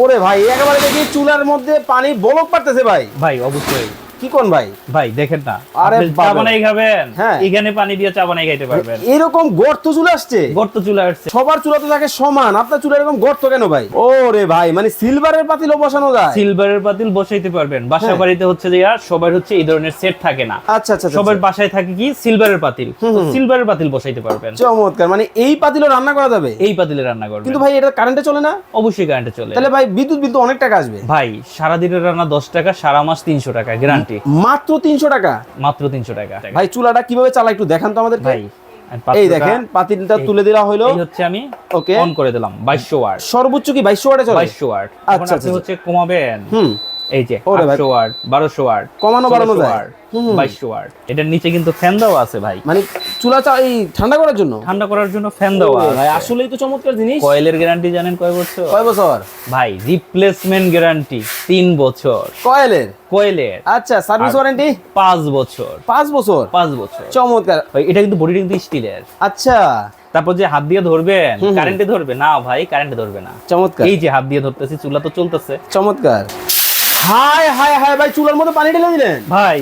ওরে ভাই একেবারে দেখি চুলার মধ্যে পানি বলক পারতেছে ভাই। ভাই অবশ্যই। কি কোন ভাই? ভাই দেখেন না। আরে চা বানাই খাবেন হ্যাঁ। এখানে পানি দিয়ে চা বানাই খাইতে পারবেন। এরকম গর্ত চুলা আসছে? গর্ত চুলা আসছে। সবার চুলা তো থাকে সমান আপনার চুলা এরকম গর্ত কেন ভাই? ভাই মানে সিলভারের পাতিলও বসানো যায়। সিলভারের পাতিল বসাইতে পারবেন। বাসা হ্যাঁ। বাড়িতে হচ্ছে যে আর সবার হচ্ছে এই ধরনের সেট থাকে না। আচ্ছা আচ্ছা সবার আচ্ছা। বাসায় থাকে কি? সিলভারের পাতিল। সিলভারের পাতিল বসাইতে পারবেন। চমৎকার মানে এই পাতিলও রান্না করা যাবে? এই পাতিলে রান্না করবেন। কিন্তু ভাই এটা কারেন্টে চলে না? অবশ্যই কারেন্টে চলে। তাহলে ভাই বিদ্যুৎ বিল তো অনেক টাকা আসবে। ভাই সারা দিনের রান্না দশ টাকা সারা মাস তিনশো টাকা গ্যারান্টি মাত্র তিনশো টাকা। মাত্র তিনশো টাকা। ভাই চুলাটা কীভাবে চালা একটু দেখান তো আমাদের ভাই এই দেখেন পাতিলটা তুলে দেওয়া হলো। এই হচ্ছে আমি ওকে অন করে দিলাম বাইশশো ওয়াট। সর্বোচ্চ কি 2200 ওয়াটে চলে? বাইশশো ওয়াট। আচ্ছা, আচ্ছা। হচ্ছে কমাবেন। হুম। এই যে ওয়াট ওয়াট কমানো বাড়ানো 1600 যায়। ওয়াট, হুম, হুম। বাইশশো ওয়াট এটার নিচে কিন্তু ফ্যান আছে ভাই। মানে চুলা চা এই ঠান্ডা করার জন্য? ঠান্ডা করার জন্য ফ্যান ভাই আসলেই তো চমৎকার জিনিস। কয়েলের গ্যারান্টি জানেন কয় বছর? কয় বছর? ভাই রিপ্লেসমেন্ট গ্যারান্টি বছর। কয়েলের? কয়েলের। আচ্ছা সার্ভিস ওয়ারেন্টি পাঁচ বছর। পাঁচ বছর? পাঁচ বছর। চমৎকার। ভাই এটা কিন্তু বডিটা কিন্তু স্টিলের আচ্ছা। তারপর যে হাত দিয়ে ধরবেন হুম। কারেন্টে ধরবে? না ভাই কারেন্টে ধরবে না। চমৎকার। এই যে হাত দিয়ে ধরতেছি চুলা তো চলতেছে। চমৎকার। হাই হাই হাই ভাই চুলার মধ্যে পানি ঢেলে দিলেন? ভাই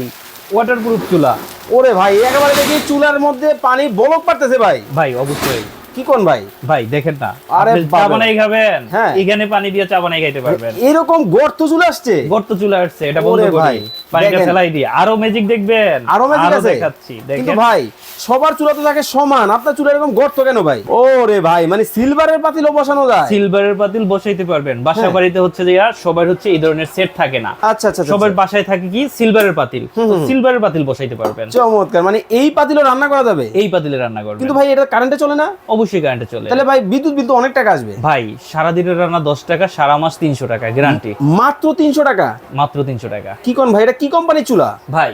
ওয়াটার প্রুফ চুলা। ওরে ভাই একেবারে দেখি চুলার মধ্যে পানি বলক পারতেছে ভাই। ভাই অবশ্যই। কি কোন ভাই? ভাই দেখেন না। আরে চা বানাই খাবেন হ্যাঁ। এখানে পানি দিয়ে চা বানাই খাইতে পারবেন। এরকম গর্ত চুলা আসছে? গর্ত চুলা আসছে এটা বন্ধ করি। ভাই, পানিটা ফেলাই দিই আরও ম্যাজিক দেখবেন আরও ম্যাজিক আছে? দেখাচ্ছি কিন্তু দেখেন। ভাই সবার চুলা তো থাকে সমান। আপনার চুলা এরকম গর্ত কেন ভাই? ও রে ভাই মানে সিলভারের পাতিলও বসানো যায়। সিলভারের পাতিল বসাইতে পারবেন। বাসা হ্যাঁ। বাড়িতে হচ্ছে যে আর সবার হচ্ছে এই ধরনের সেট থাকে না। আচ্ছা আচ্ছা আচ্ছা, সবার আচ্ছা। বাসায় থাকে কি? সিলভারের পাতিল। সিলভারের পাতিল বসাইতে পারবেন। চমৎকার মানে এই পাতিলও রান্না করা যাবে? এই পাতিলে রান্না করবেন। কিন্তু ভাই এটা কারেন্টে চলে না? অবশ্যই কারেন্টে চলে তাহলে ভাই বিদ্যুৎ বিল তো অনেক টাকা আসবে। ভাই সারা দিনের রান্না দশ টাকা সারা মাস তিনশো টাকা গ্যারান্টি মাত্র তিনশো টাকা? মাত্র তিনশো টাকা। কি কোন ভাই এটা কি কোম্পানির চুলা? ভাই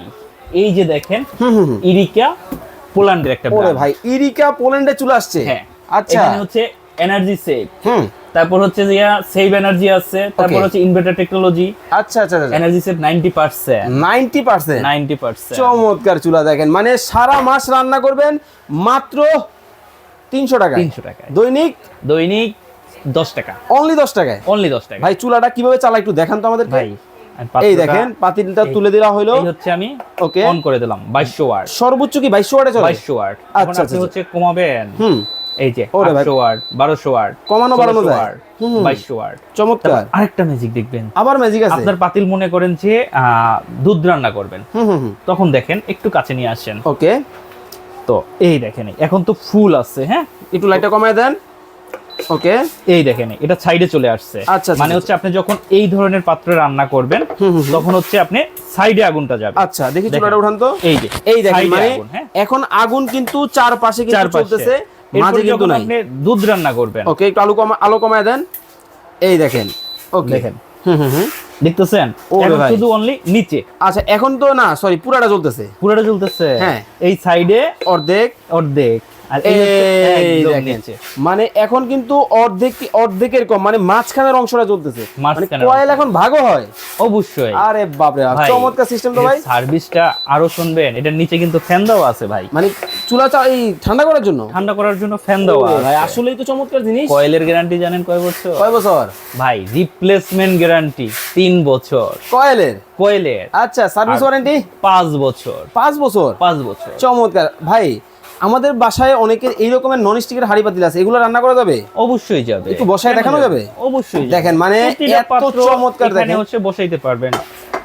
এই যে দেখেন। ইরিকা পোল্যান্ডের একটা ওরে ভাই ইরিকা পোল্যান্ডে চুলা আসছে? হ্যাঁ। আচ্ছা। এখানে হচ্ছে এনার্জি সেভ হুম। তারপর হচ্ছে যে সেভ এনার্জি আছে। তারপর হচ্ছে ইনভার্টার টেকনোলজি আচ্ছা আচ্ছা energy save ninety percent ninety percent ninety percent চমৎকার চুলা দেখেন। মানে সারা মাস রান্না করবেন মাত্র তিনশো টাকা তিনশো টাকায়। দৈনিক? দৈনিক দশ টাকা। অনলি দশ টাকায়? অনলি দশ টাকা ভাই চুলাটা কীভাবে চালা একটু দেখান তো আমাদের ভাই এই দেখেন পাতিলটা তুলে দেওয়া হলো। এই হচ্ছে আমি ওকে। অন করে দিলাম বাইশশো ওয়াট। সর্বোচ্চ কি বাইশশো ওয়াটে চলে? বাইশশো ওয়াট। আচ্ছা, আপনি আচ্ছা, হচ্ছে কমাবেন। হুম। এই যে ওরে ভাই। আটশো ওয়াট বারোশো ওয়াট কমানো বাড়ানো যায়। হুম, হুম। বাইশশো ওয়াট। চমৎকার। আরেকটা ম্যাজিক দেখবেন। আবার ম্যাজিক আছে। আপনার পাতিল মনে করেন যে দুধ রান্না করবেন। হুম হুম হুম। তখন দেখেন একটু কাছে নিয়ে আসেন। ওকে। তো এই দেখেন এখন তো ফুল আছে হ্যাঁ? একটু লাইটটা কমায় দেন। ওকে এই দেখেন এটা সাইডে চলে আসছে। আচ্ছা, আচ্ছা, মানে হচ্ছে আপনি যখন এই ধরনের পাত্রে রান্না করবেন। তখন হচ্ছে আপনি সাইডে আগুনটা যাবে। আচ্ছা দেখি দেখেন। চুলাটা উঠান তো। এই যে এই দেখেন মানে হ্যাঁ? এখন আগুন কিন্তু চারপাশে কিন্তু চলতেছে মাঝে কিন্তু নাই। আপনি দুধ রান্না করবেন। ওকে একটু আলু কমা আলো কমায় দেন। এই দেখেন। ওকে দেখেন। হুম হুম হুম। দেখতেছেন? এখন। শুধু অনলি নিচে। আচ্ছা এখন তো না সরি পুরাটা পুরোটা হ্যাঁ। এই সাইডে অর্ধেক। অর্ধেক। মানে এখন কিন্তু অর্ধেক অর্ধেকের কম মানে মাঝখানের অংশটা চলতেছে মানে কয়েল এখন ভাগও হয়। অবশ্যই। আরে বাপরে বাপ চমৎকার সিস্টেম তো ভাই। সার্ভিসটা আরও শুনবেন এটার নিচে কিন্তু ফ্যান দেওয়া আছে ভাই। মানে চুলা এই ঠান্ডা করার জন্য? ঠান্ডা করার জন্য ফ্যান দেওয়া। ভাই আসলেই তো চমৎকার জিনিস। কয়েলের গ্যারান্টি জানেন কয় বছর? কয় বছর? ভাই রিপ্লেসমেন্ট গ্যারান্টি তিন বছর। কয়েলের? কয়েলের। আচ্ছা সার্ভিস ওয়ারেন্টি পাঁচ বছর। পাঁচ বছর? পাঁচ বছর। চমৎকার। ভাই আমাদের বাসায় অনেকের এই রকমের নন স্টিকের হাড়ি পাতিল আছে। এগুলো রান্না করা যাবে? অবশ্যই যাবে। একটু বসায় দেখানো যাবে? অবশ্যই দেখেন, মানে এত চমৎকার দেখেন। হচ্ছে বসাইতে পারবেন।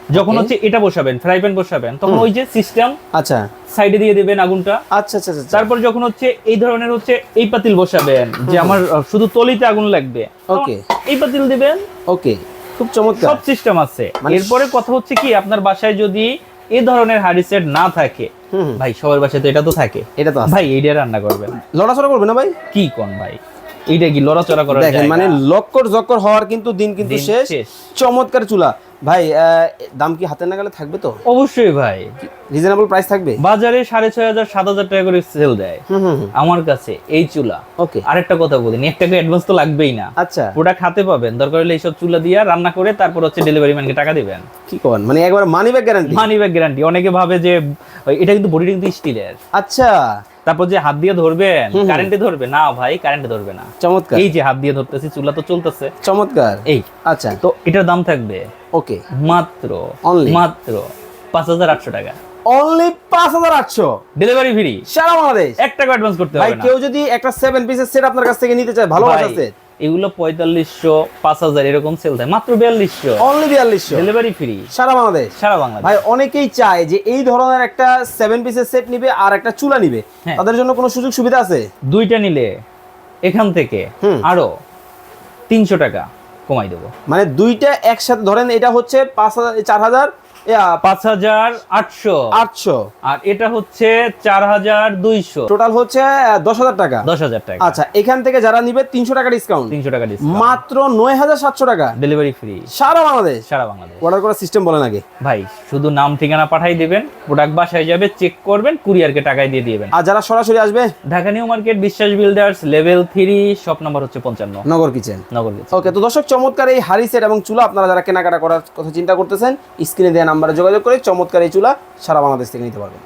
যখন হচ্ছে এটা বসাবেন ফ্রাই প্যান বসাবেন তখন ওই যে সিস্টেম আচ্ছা। সাইডে দিয়ে দিবেন আগুনটা। আচ্ছা আচ্ছা আচ্ছা তারপর যখন হচ্ছে এই ধরনের হচ্ছে এই পাতিল বসাবেন যে আমার শুধু তলিতে আগুন লাগবে। Okay. এই পাতিল দিবেন। ওকে খুব চমৎকার। সব সিস্টেম আছে। মানে- এরপরে কথা হচ্ছে কি আপনার বাসায় যদি এই ধরনের হাড়ি সেট না থাকে। ভাই সবার বাসায় তো এটা তো থাকে। এটা তো আছে। ভাই এইটা রান্না করবেন। লড়াচড়া করবে না ভাই? কি কোন ভাই? এইটা কি লড়াচড়া করার দেখেন মানে লক্কর জক্কর হওয়ার কিন্তু দিন কিন্তু শেষ। চমৎকার চুলা। ভাই দাম কি হাতের নাগালে থাকবে তো? অবশ্যই ভাই। রিজনেবল প্রাইস থাকবে? বাজারে সাড়ে ছয় হাজার সাত হাজার টাকা করে সেল দেয়। আমার কাছে এই চুলা। ওকে আরেকটা কথা বলিনি একটা করে অ্যাডভান্স তো লাগবেই না। আচ্ছা। প্রোডাক্ট হাতে পাবেন দরকার হলে এইসব চুলা দিয়ে রান্না করে তারপর হচ্ছে ডেলিভারি ম্যানকে টাকা দিবেন। কি করেন? মানে একবার money back guarantee money back guarantee অনেকে ভাবে যে এটা কিন্তু বডিটা কিন্তু স্টিলের আচ্ছা। তারপর যে হাত দিয়ে ধরবেন কারেন্টে ধরবে না ভাই কারেন্টে ধরবে না। চমৎকার। এই যে হাত দিয়ে ধরতেছি চুলা তো চলতেছে। চমৎকার। এই। আচ্ছা। তো এটার দাম থাকবে ওকে। মাত্র? মাত্র পাঁচ হাজার আটশো টাকা। অনলি পাঁচ হাজার আটশো? ডেলিভারি ফ্রি সারা বাংলাদেশ? এক টাকা অ্যাডভান্স করতে হবে কেউ যদি একটা সেভেন পিসের সেট আপনার কাছ থেকে নিতে চায় ভালো সেট আছে এগুলো পঁয়তাল্লিশশো পাঁচ হাজার এরকম সেল দেয়। মাত্র বিয়াল্লিশশো। অনলি বিয়াল্লিশশো। ডেলিভারি ফ্রি সারা বাংলাদেশ? সারা বাংলাদেশ। ভাই অনেকেই চায় যে এই ধরনের একটা সেভেন পিসের সেট নিবে আর একটা চুলা নিবে। হ্যাঁ। তাদের জন্য কোনো সুযোগ সুবিধা আছে? দুইটা নিলে এখান থেকে। আরও তিনশো টাকা। কমাই দেবো। মানে দুইটা একসাথে ধরেন এটা হচ্ছে পাঁচ হাজার চার হাজার পাঁচ হাজার আটশো। আটশো। আর এটা হচ্ছে চার হাজার দুইশো। টোটাল হচ্ছে দশ হাজার টাকা। দশ হাজার টাকা। আচ্ছা এখান থেকে যারা নিবে তিনশো টাকা ডিসকাউন্ট তিনশো টাকা ডিসকাউন্ট মাত্র নয় হাজার সাতশো টাকা। ডেলিভারি ফ্রি সারা বাংলাদেশ। সারা বাংলাদেশ। অর্ডার করার সিস্টেম বলেন আগে। ভাই শুধু নাম ঠিকানা পাঠাই দিবেন প্রোডাক্ট বাসায় যাবে চেক করবেন কুরিয়ারকে টাকায় দিয়ে দিবেন। আর যারা সরাসরি আসবে? Dhaka new market Biswas builders level three shop number হচ্ছে পঞ্চান্ন। নগর কিচেন। নগর গেছে ওকে তো দর্শক চমৎকার এই হারি সেট এবং চুলা আপনারা যারা কেনাকাটা করার কথা চিন্তা করতেছেন, স্ক্রিনে দেওয়া নাম্বারে যোগাযোগ করে চমৎকার এই চুলা সারা বাংলাদেশ থেকে নিতে পারবেন।